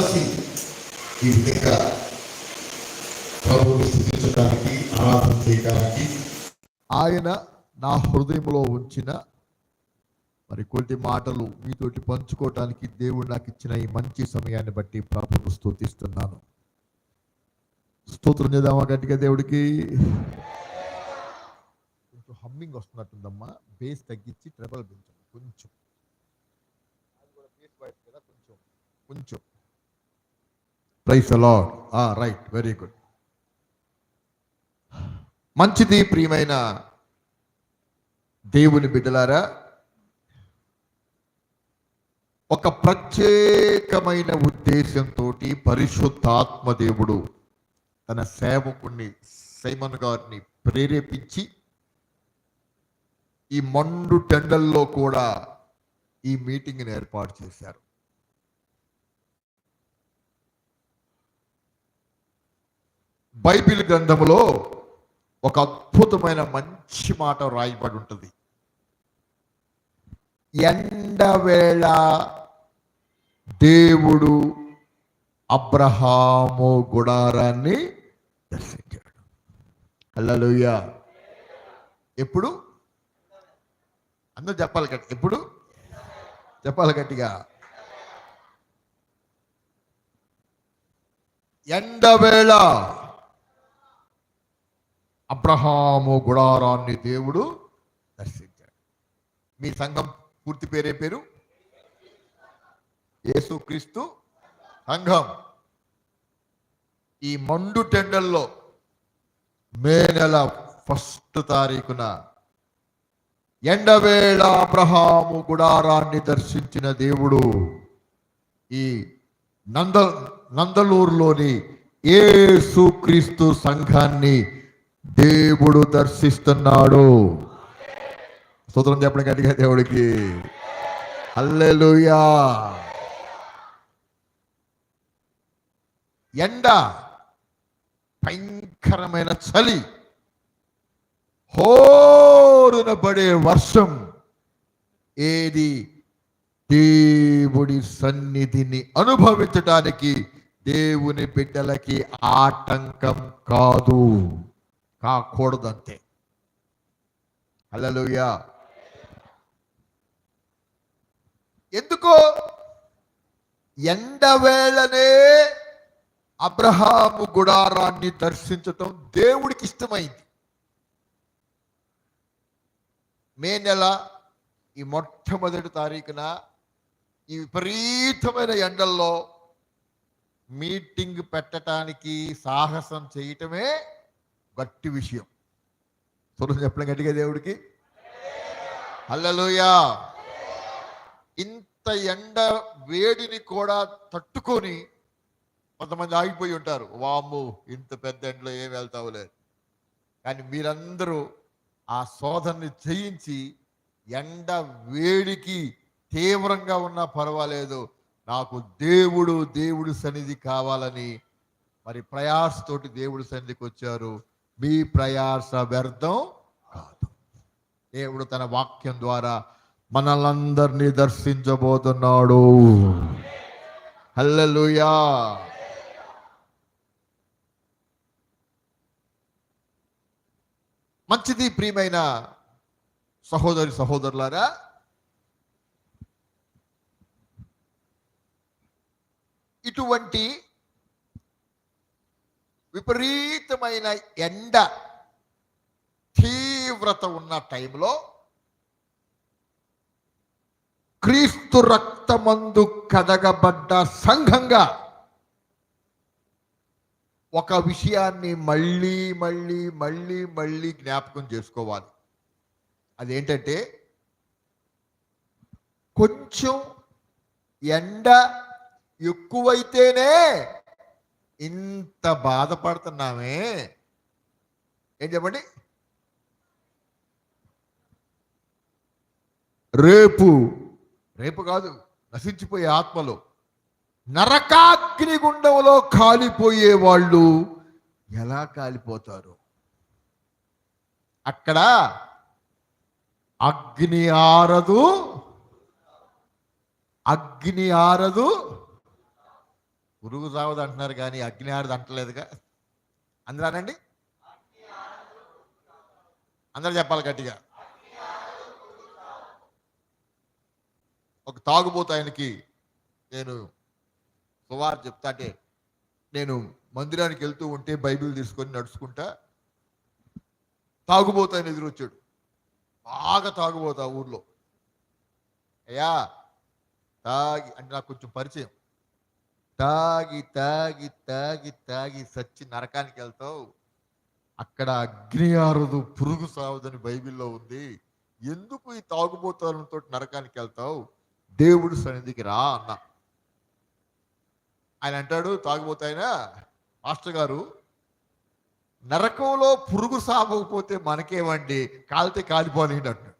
కలిసి ఈ విధంగా ప్రభువుని స్థుతించడానికి ఆరాధన చేయడానికి ఆయన నా హృదయంలో ఉంచిన మరి కొన్ని మాటలు మీతోటి పంచుకోవటానికి దేవుడు నాకు ఇచ్చిన ఈ మంచి సమయాన్ని బట్టి ప్రభును స్తుతిస్తున్నాను స్తోత్రం చేద్దామా గట్టిగా దేవుడికి? కొంచెం హమ్మింగ్ వస్తున్నట్టుందమ్మా. బేస్ తగ్గించి ట్రబుల్ పెంచండి. కొంచెం. కొంచెం. కొంచెం. ప్రైస్ అలాడ్ రైట్ వెరీ గుడ్ మంచిది ప్రియమైన దేవుని బిడ్డలారా ఒక ప్రత్యేకమైన ఉద్దేశంతో పరిశుద్ధాత్మ దేవుడు తన సేవకుణ్ణి సైమన్ గారిని ప్రేరేపించి ఈ మండు టెండల్లో కూడా ఈ మీటింగ్ని ఏర్పాటు చేశారు. బైబిల్ గ్రంథంలో ఒక అద్భుతమైన మంచి మాట రాయబడి ఉంటుంది. ఎండవేళ దేవుడు అబ్రహాము గుడారాన్ని దర్శించాడు. హల్లెలూయ. ఎప్పుడు? అందరూ చెప్పాలి గట్టి ఎప్పుడు? చెప్పాలి గట్టిగా. ఎండవేళ అబ్రహాము గుడారాన్ని దేవుడు దర్శించాడు. మీ సంఘం పూర్తి పేరే పేరు? యేసుక్రీస్తు సంఘం. ఈ మండు టెండల్లో మే నెల ఫస్ట్ తారీఖున ఎండవేళ అబ్రహాము గుడారాన్ని దర్శించిన దేవుడు ఈ నంద నందలూరులోని ఏసుక్రీస్తు సంఘాన్ని దేవుడు దర్శిస్తున్నాడు. స్తోత్రం చెప్పడం గట్టిగా దేవుడికి. అల్లెలుయా ఎండ భయంకరమైన చలి హోరున పడే వర్షం ఏది? దేవుడి సన్నిధిని అనుభవించటానికి దేవుని బిడ్డలకి ఆటంకం కాదు. కాకూడదంతే. హల్లెలూయా. ఎందుకో ఎండవేళనే అబ్రహాము గుడారాన్ని దర్శించటం దేవుడికి ఇష్టమైంది మే నెల ఈ మొట్టమొదటి తారీఖున ఈ విపరీతమైన ఎండల్లో మీటింగ్ పెట్టడానికి సాహసం చేయటమే గట్టి విషయం. చూడ చెప్పడం గట్టిగా దేవుడికి? అల్లలోయా ఇంత ఎండ వేడిని కూడా తట్టుకొని కొంతమంది ఆగిపోయి ఉంటారు. వాము ఇంత పెద్ద ఎండలో ఏం వెళ్తావులే కానీ మీరందరూ ఆ శోధనని జయించి ఎండ వేడికి తీవ్రంగా ఉన్నా పర్వాలేదు. నాకు దేవుడు దేవుడి సన్నిధి కావాలని మరి ప్రయాసతోటి దేవుడి సన్నిధికి వచ్చారు. మీ ప్రయాస వ్యర్థం కాదు. దేవుడు తన వాక్యం ద్వారా మనలందరినీ దర్శించబోతున్నాడు. హల్లెలూయా. మంచిది ప్రియమైన సహోదరి సహోదరులారా. ఇటువంటి విపరీతమైన ఎండ తీవ్రత ఉన్న టైంలో క్రీస్తు రక్తమందు కదగబడ్డ సంఘంగా ఒక విషయాన్ని మళ్ళీ మళ్ళీ మళ్ళీ మళ్ళీ జ్ఞాపకం చేసుకోవాలి. అదేంటంటే కొంచెం ఎండ ఎక్కువైతేనే ఇంత బాధపడుతున్నామే ఏం చెప్పండి? రేపు రేపు కాదు నశించిపోయే ఆత్మలు. నరకాగ్ని గుండంలో కాలిపోయే వాళ్ళు ఎలా కాలిపోతారు? అక్కడ అగ్ని ఆరదు అగ్ని ఆరదు పురుగు రావదు అంటున్నారు కానీ అగ్ని ఆడదు అంటలేదుగా అందరానండి అందరూ చెప్పాలి గట్టిగా. ఒక తాగుబోతు ఆయనకి నేను సువార్ చెప్తా అంటే నేను మందిరానికి వెళ్తూ ఉంటే బైబిల్ తీసుకొని నడుచుకుంటా తాగుబోతు ఆయన ఎదురొచ్చాడు. బాగా తాగుబోతా ఊర్లో. అయ్యా తాగి అంటే నాకు కొంచెం పరిచయం. తాగి తాగి తాగి తాగి సచ్చి నరకానికి వెళ్తావు. అక్కడ అగ్ని ఆరదు పురుగు సావదని బైబిల్లో ఉంది. ఎందుకు ఈ తాగుబోతాలతో నరకానికి వెళ్తావు? దేవుడు సన్నిధికి రా అన్న. ఆయన అంటాడు తాగుబోతాయినా మాస్టర్ గారు నరకంలో పురుగు సాగకపోతే మనకేమండి? కాలితే కాలిపోలేండి అంటాడు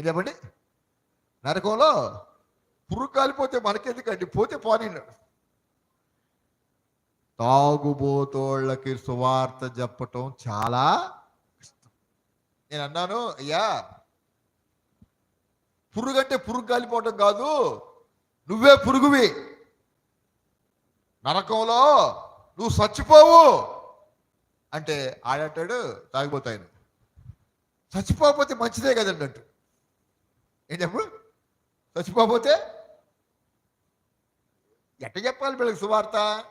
ఏం చెప్పండి? నరకంలో పురుగు కాలిపోతే మనకెందుకండి? పోతే పోనిన్నాడు తాగుబోతోళ్ళకి సువార్త చెప్పటం చాలా కష్టం. నేను అన్నాను అయ్యా పురుగు అంటే పురుగు కాలిపోవటం కాదు నువ్వే పురుగువి. నరకంలో నువ్వు చచ్చిపోవు. అంటే ఆడంటాడు తాగిపోతాయను చచ్చిపోకపోతే మంచిదే కదండి అంటూ. ఏం చెప్పు? చచ్చిపోతే ఎట్ట చెప్పాలి వీళ్ళకి సువార్త?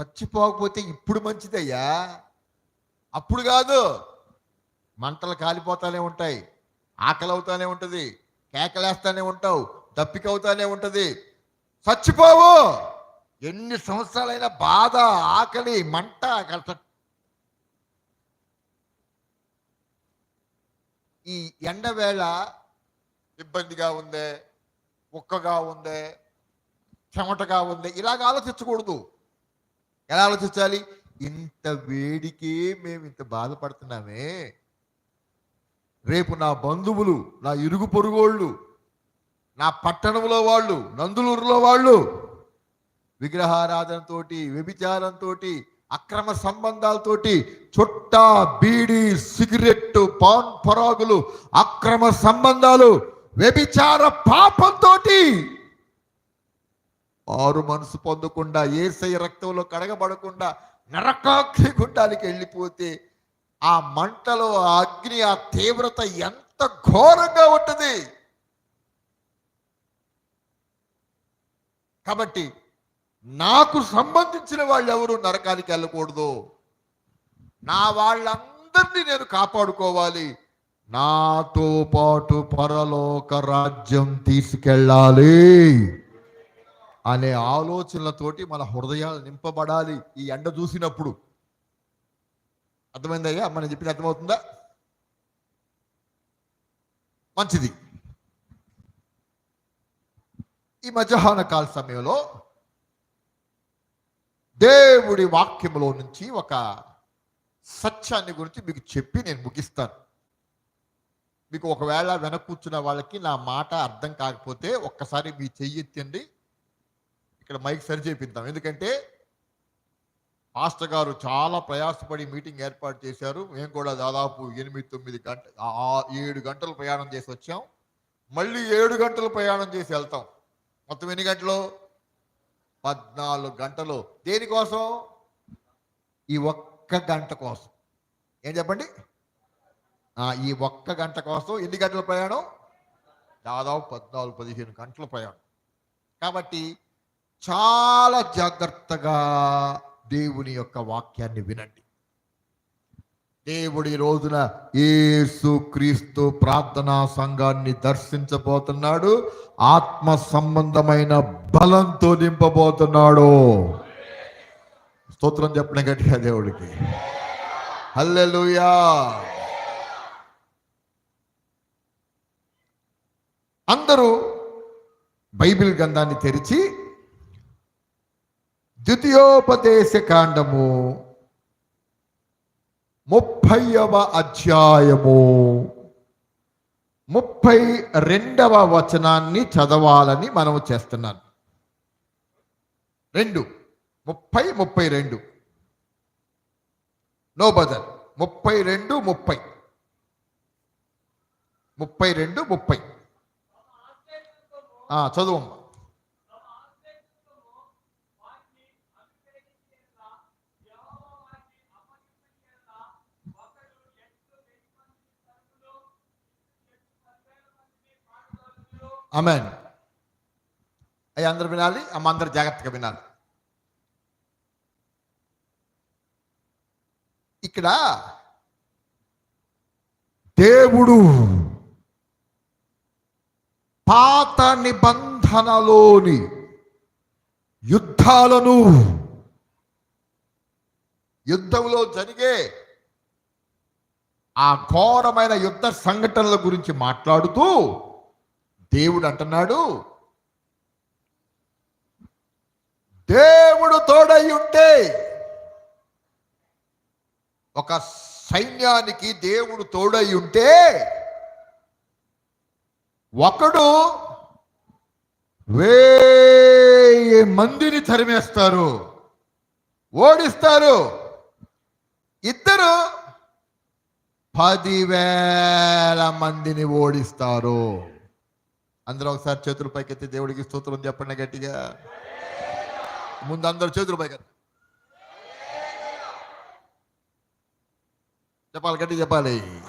చచ్చిపోకపోతే ఇప్పుడు మంచిదయ్యా? అప్పుడు కాదు. మంటలు కాలిపోతానే ఉంటాయి. ఆకలి అవుతానే ఉంటుంది. కేకలేస్తానే ఉంటావు. దప్పిక అవుతానే ఉంటుంది. చచ్చిపోవు. ఎన్ని సంవత్సరాలైనా బాధ ఆకలి మంట ఈ ఎండవేళ ఇబ్బందిగా ఉందే? కుక్కగా ఉందే చెమటగా ఉంది ఇలాగ ఆలోచించకూడదు. ఎలా ఆలోచించాలి? ఇంత వేడికే మేము ఇంత బాధపడుతున్నామే. రేపు నా బంధువులు నా ఇరుగు పొరుగోళ్ళు నా పట్టణంలో వాళ్ళు నందులూరులో వాళ్ళు విగ్రహారాధనతో వ్యభిచారంతో అక్రమ సంబంధాలతోటి చుట్టా బీడి సిగరెట్ పాన్ పరాగులు అక్రమ సంబంధాలు వ్యభిచార పాపంతో ఆరు మనసు పొందకుండా ఏసై రక్తంలో కడగబడకుండా నరకాగ్ని గుండానికి వెళ్ళిపోతే ఆ మంటలో ఆ అగ్ని ఆ తీవ్రత ఎంత ఘోరంగా ఉంటుంది. కాబట్టి నాకు సంబంధించిన వాళ్ళు ఎవరు నరకానికి వెళ్ళకూడదు. నా వాళ్ళందరినీ నేను కాపాడుకోవాలి. నాతో పాటు పరలోక రాజ్యం తీసుకెళ్ళాలి అనే ఆలోచనలతోటి మన హృదయాలు నింపబడాలి ఈ ఎండ చూసినప్పుడు. అర్థమైందయ్యా? మనం చెప్పింది అర్థమవుతుందా? మంచిది. ఈ మధ్యాహ్న కాల సమయంలో దేవుడి వాక్యంలో నుంచి ఒక సత్యాన్ని గురించి మీకు చెప్పి నేను ముగిస్తాను. మీకు ఒకవేళ వెనక కూర్చున్న వాళ్ళకి నా మాట అర్థం కాకపోతే ఒక్కసారి మీ చెయ్యి ఎత్తండి ఇక్కడ మైక్ సరి చేపిద్దాం. ఎందుకంటే మాస్టర్ గారు చాలా ప్రయాసపడి మీటింగ్ ఏర్పాటు చేశారు. మేము కూడా దాదాపు ఎనిమిది తొమ్మిది గంట ఏడు గంటలు ప్రయాణం చేసి వచ్చాం. మళ్ళీ ఏడు గంటలు ప్రయాణం చేసి వెళ్తాం. మొత్తం ఎన్ని గంటలు? పద్నాలుగు గంటలు. దేనికోసం? ఈ ఒక్క గంట కోసం. ఏం చెప్పండి? ఈ ఒక్క గంట కోసం ఎన్ని గంటల ప్రయాణం? దాదాపు పద్నాలుగు పదిహేను గంటల ప్రయాణం. కాబట్టి చాలా జాగ్రత్తగా దేవుని యొక్క వాక్యాన్ని వినండి. దేవుడి రోజున యేసు క్రీస్తు ప్రార్థనా సంఘాన్ని దర్శించబోతున్నాడు. ఆత్మ సంబంధమైన బలంతో నింపబోతున్నాడు. స్తోత్రం చెప్పిన గట్టిగా దేవుడికి. హల్లెలూయా. అందరూ బైబిల్ గ్రంథాన్ని తెరిచి ద్వితీయోపదేశ కాండము ముప్పైవ అధ్యాయము ముప్పై రెండవ వచనాన్ని చదవాలని మనము చేస్తున్నాను. రెండు ముప్పై ముప్పై రెండు. నో బదల్ ముప్పై రెండు ముప్పై. ముప్పై రెండు ముప్పై. చదువు అమెన్ అవి అందరు వినాలి అమ్మ అందరు జాగ్రత్తగా వినాలి. ఇక్కడ దేవుడు పాత నిబంధనలోని యుద్ధాలను యుద్ధంలో జరిగే ఆ ఘోరమైన యుద్ధ సంఘటనల గురించి మాట్లాడుతూ దేవుడు అంటున్నాడు దేవుడు తోడై ఉంటే ఒక సైన్యానికి దేవుడు తోడై ఉంటే ఒకడు వేయి మందిని తరిమేస్తారు ఓడిస్తారు. ఇద్దరు పదివేల మందిని ఓడిస్తారు. అందరూ ఒకసారి చేతుల పైకెత్తి దేవుడికి స్తోత్రం చెప్పండి గట్టిగా. ముందు అందరు చేతుల పైకి చెప్పాలి గట్టి చెప్పాలి.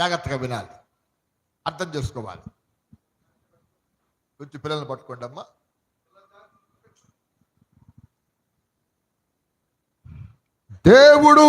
జాగ్రత్తగా వినాలి. అర్థం చేసుకోవాలి. కొంచెం పిల్లల్ని పట్టుకోండి అమ్మా. దేవుడు